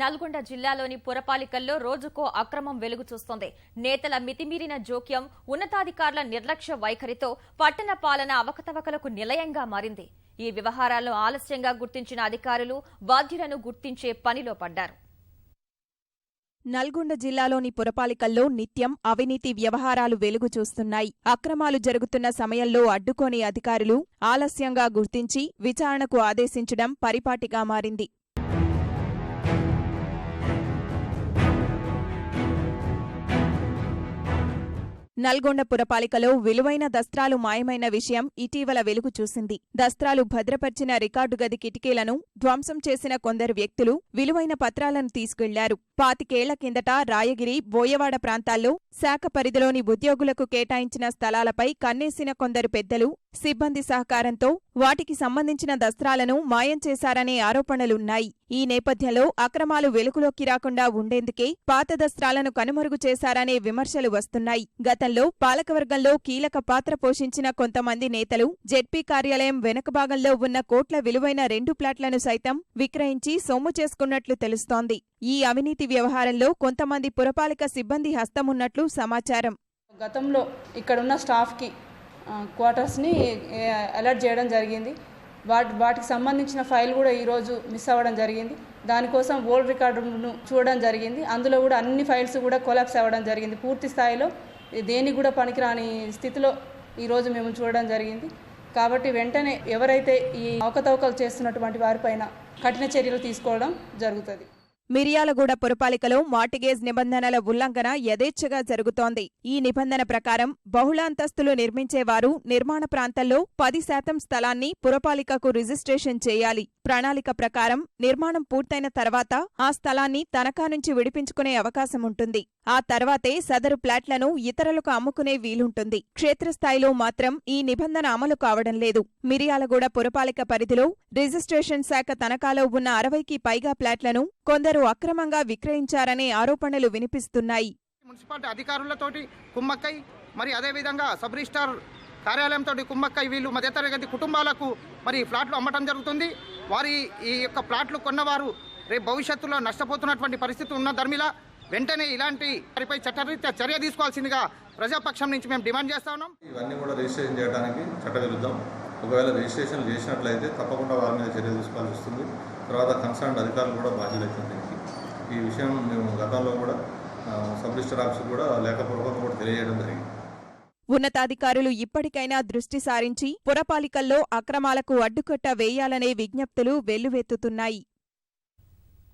నల్గొండ జిల్లాలోని పురపాలికల్లో రోజుకో అక్రమం వెలుగు చూస్తోంది. నేతల మితిమీరిన జోక్యం ఉన్నతాధికారుల నిర్లక్ష్య వైఖరితో పట్టణ పాలన అవకతవకలకు నిలయంగా మారింది. ఈ వ్యవహారాల్లో ఆలస్యంగా గుర్తించిన అధికారులు బాధ్యులను గుర్తించే పనిలో పడ్డారు. నల్గొండ జిల్లాలోని పురపాలికల్లో నిత్యం అవినీతి వ్యవహారాలు వెలుగు చూస్తున్నాయి. అక్రమాలు జరుగుతున్న సమయంలో అడ్డుకోని అధికారులు ఆలస్యంగా గుర్తించి విచారణకు ఆదేశించడం పరిపాటిగా మారింది. నల్గొండ పురపాలికలో విలువైన దస్త్రాలు మాయమైన విషయం ఇటీవల వెలుగు చూసింది. దస్త్రాలు భద్రపర్చిన రికార్డు గది కిటికీలను ధ్వంసం చేసిన కొందరు వ్యక్తులు విలువైన పత్రాలను తీసుకెళ్ళారు. పాతికేళ్ళ కిందట రాయగిరి బోయవాడ ప్రాంతాల్లో శాఖ పరిధిలోని ఉద్యోగులకు కేటాయించిన స్థలాలపై కన్నేసిన కొందరు పెద్దలు సిబ్బంది సహకారంతో వాటికి సంబంధించిన దస్త్రాలను మాయం చేశారనే ఆరోపణలున్నాయి. ఈ నేపథ్యంలో అక్రమాలు వెలుగులోకి రాకుండా ఉండేందుకే పాత దస్త్రాలను కనుమరుగు చేశారనే విమర్శలు వస్తున్నాయి. గతంలో పాలకవర్గంలో కీలక పాత్ర పోషించిన కొంతమంది నేతలు జెడ్పీ కార్యాలయం వెనక భాగంలో ఉన్న కోట్ల విలువైన రెండు ప్లాట్లను సైతం విక్రయించి సొమ్ము చేసుకున్నట్లు తెలుస్తోంది. ఈ అవినీతి వ్యవహారంలో కొంతమంది పురపాలిక సిబ్బంది హస్తమున్నట్లు సమాచారం. గతంలో ఇక్కడున్న స్టాఫ్కి క్వార్టర్స్ని అలర్ట్ చేయడం జరిగింది. వాటి వాటికి సంబంధించిన ఫైల్ కూడా ఈరోజు మిస్ అవ్వడం జరిగింది. దానికోసం ఓల్డ్ రికార్డును చూడడం జరిగింది. అందులో కూడా అన్ని ఫైల్స్ కూడా కొలాప్స్ అవ్వడం జరిగింది. పూర్తి స్థాయిలో దేనికి కూడా పనికిరాని స్థితిలో ఈరోజు మేము చూడడం జరిగింది. కాబట్టి వెంటనే ఎవరైతే ఈ అవకతవకలు చేస్తున్నటువంటి వారిపైన కఠిన చర్యలు తీసుకోవడం జరుగుతుంది. మిర్యాలగూడ పురపాలికలో మార్టిగేజ్ నిబంధనల ఉల్లంఘన యథేచ్ఛగా జరుగుతోంది. ఈ నిబంధన ప్రకారం బహుళాంతస్తులు నిర్మించేవారు నిర్మాణ ప్రాంతంలో పది శాతం స్థలాన్ని పురపాలికకు రిజిస్ట్రేషన్ చేయాలి. ప్రణాళిక ప్రకారం నిర్మాణం పూర్తయిన తర్వాత ఆ స్థలాన్ని తనఖా నుంచి విడిపించుకునే అవకాశం ఉంటుంది. ఆ తర్వాతే సదరు ప్లాట్లను ఇతరులకు అమ్ముకునే వీలుంటుంది. క్షేత్రస్థాయిలో మాత్రం ఈ నిబంధన అమలు కావడం లేదు. మిర్యాలగూడ పురపాలిక పరిధిలో రిజిస్ట్రేషన్ శాఖ తనఖాలో ఉన్న అరవైకి పైగా ప్లాట్లను కొందరు అక్రమంగా విక్రయించారనే ఆరోపణలు వినిపిస్తున్నాయి. మున్సిపాలిటీ అధికారులతోటి కుమ్మక్కై మరి అదేవిధంగా సబ్ రిజిస్టార్ కార్యాలయంతో కుమ్మక్కై వీళ్ళు మధ్యతరగతి కుటుంబాలకు మరి ఫ్లాట్లు అమ్మటం జరుగుతుంది. వారి ఈ యొక్క ఫ్లాట్లు కొన్నవారు రేపు భవిష్యత్తులో నష్టపోతున్నటువంటి పరిస్థితి ఉన్న ధర్మిలా వెంటనే ఇలాంటి వారిపై చట్టరీత్యా చర్య తీసుకోవాల్సిందిగా ప్రజాపక్షం నుంచి మేము డిమాండ్ చేస్తా ఉన్నాం. ఇవన్నీ కూడా రిజిస్ట్రేషన్ చేయడానికి చట్టవిరుద్ధం. ఒకవేళ రిజిస్ట్రేషన్ చేసినట్లయితే తప్పకుండా వారి మీద చర్య తీసుకోవాల్సి వస్తుంది. తర్వాత కన్సర్న్ అధికారులు కూడా బాధ్యత దీనికి ఈ విషయం మేము గతంలో కూడా సబ్ రిజిస్టర్ ఆఫీస్ కూడా లేఖపూర్వకంగా కూడా తెలియజేయడం జరిగింది. ఉన్నతాధికారులు ఇప్పటికైనా దృష్టి సారించి పురపాలికల్లో అక్రమాలకు అడ్డుకట్ట వేయాలనే విజ్ఞప్తులు వెల్లువెత్తుతున్నాయి.